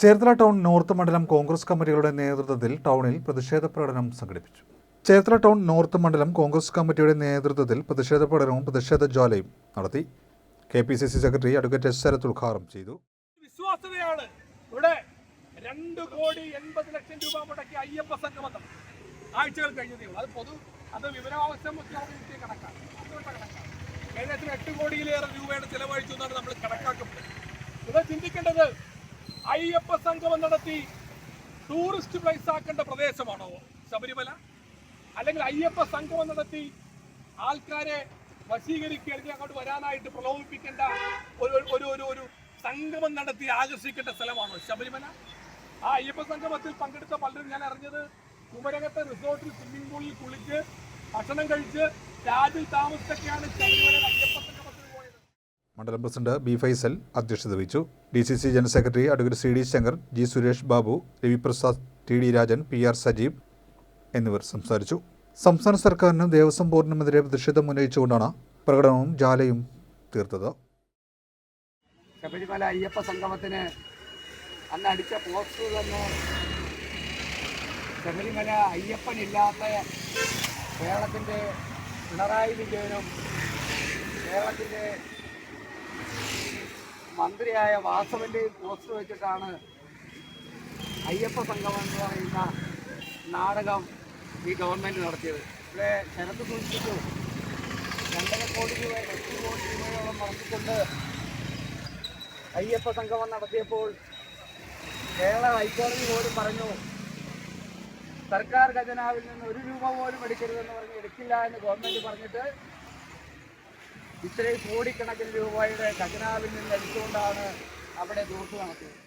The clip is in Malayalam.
ചേർത്തല ടൗൺ നോർത്ത് മണ്ഡലം കോൺഗ്രസ് കമ്മിറ്റികളുടെ നേതൃത്വത്തിൽ ടൗണിൽ പ്രതിഷേധ പ്രകടനം സംഘടിപ്പിച്ചു. ചേർത്തല ടൗൺ നോർത്ത് മണ്ഡലം കോൺഗ്രസ് കമ്മിറ്റിയുടെ നേതൃത്വത്തിൽ പ്രതിഷേധ പ്രകടനവും പ്രതിഷേധ ജ്വാലയും നടത്തി. K P C C secretary advocate S Sarath ഉദ്ഘാടനം ചെയ്തു. വിശ്വാസ്യതയാണ്. ഇവിടെ രണ്ട് കോടി എൺപത് ലക്ഷം രൂപ മുടക്കിയ അയ്യപ്പ സംഗമം. ആഴ്ചകൾ കഴിഞ്ഞതേ അത് പൊതു അത് വിവരാവശ്യം കണക്കാണ്. ഏകദേശം എട്ട് കോടിയിലേറെ രൂപയുടെ ചെലവഴിച്ചു എന്നാണ് നമ്മൾ കണക്കാക്കുന്നത്. ഇവിടെ ചിന്തിക്കേണ്ടത് അയ്യപ്പ സംഗമം നടത്തി ടൂറിസ്റ്റ് പ്ലേസ് ആക്കേണ്ട പ്രദേശമാണോ? ശബരിമല? അല്ലെങ്കിൽ അയ്യപ്പ സംഗമം നടത്തി ആൾക്കാരെ വശീകരിക്കുകയാണെങ്കിൽ അങ്ങോട്ട് വരാനായിട്ട് പ്രലോഭിപ്പിക്കേണ്ട ഒരു ഒരു- ഒരു ഒരു സംഗമം നടത്തി ആകർഷിക്കേണ്ട സ്ഥലമാണോ ശബരിമല? ആ അയ്യപ്പ സംഗമത്തിൽ പങ്കെടുത്ത പലരും ഞാൻ അറിഞ്ഞത് കുമരകത്തെ റിസോർട്ടിൽ സ്വിമ്മിംഗ് പൂളിൽ കുളിച്ച് ഭക്ഷണം കഴിച്ച് രാജിൽ താമസിച്ചൊക്കെയാണ് ശബരിമല അയ്യപ്പ മണ്ഡലം പ്രസിഡന്റ് ബി ഫൈസൽ അധ്യക്ഷത വഹിച്ചു. D C C general secretary advocate C D Shankar G Suresh Babu Raviprasad T D Rajan P R Sajeev എന്നിവർ സംസാരിച്ചു. സംസ്ഥാന സർക്കാരിന് ദേവസ്വം ബോർഡിനുമെതിരെ പ്രതിഷേധം ഉന്നയിച്ചുകൊണ്ടാണ് പ്രകടനവും ജാലയും തീർത്തത്. ശബരിമല അയ്യപ്പ സംഗമത്തിന് അന്ന് അടിച്ച പോസ്റ്റർ തന്നെ ശബരിമല അയ്യപ്പനില്ലാത്ത കേരളത്തിന്റെ പിണറായി വിജയനും കേരളത്തിന്റെ മന്ത്രിയായ വാസവന്റെയും പോസ്റ്റ് വെച്ചിട്ടാണ് അയ്യപ്പ സംഗമം എന്ന് പറയുന്ന നാടകം ഈ ഗവൺമെന്റ് നടത്തിയത്. ഇവിടെ ശരത്ത് സൂചിപ്പിച്ചു. രണ്ടര കോടി രൂപ എട്ട് കോടി രൂപയോളം നടത്തിക്കൊണ്ട് അയ്യപ്പ സംഗമം നടത്തിയപ്പോൾ കേരള ഹൈക്കോടതി പോലും പറഞ്ഞു സർക്കാർ ഖജനാവിൽ നിന്ന് ഒരു രൂപ പോലും എടുക്കരുതെന്ന് പറഞ്ഞ് എടുക്കില്ല എന്ന് ഗവൺമെന്റ് പറഞ്ഞിട്ട് ഇത്രയും കോടിക്കണക്കിന് രൂപയുടെ ഖജനാവിൽ നിന്ന് എടുത്തുകൊണ്ടാണ് അവിടെ ദൂർത്ത് നടത്തിയത്.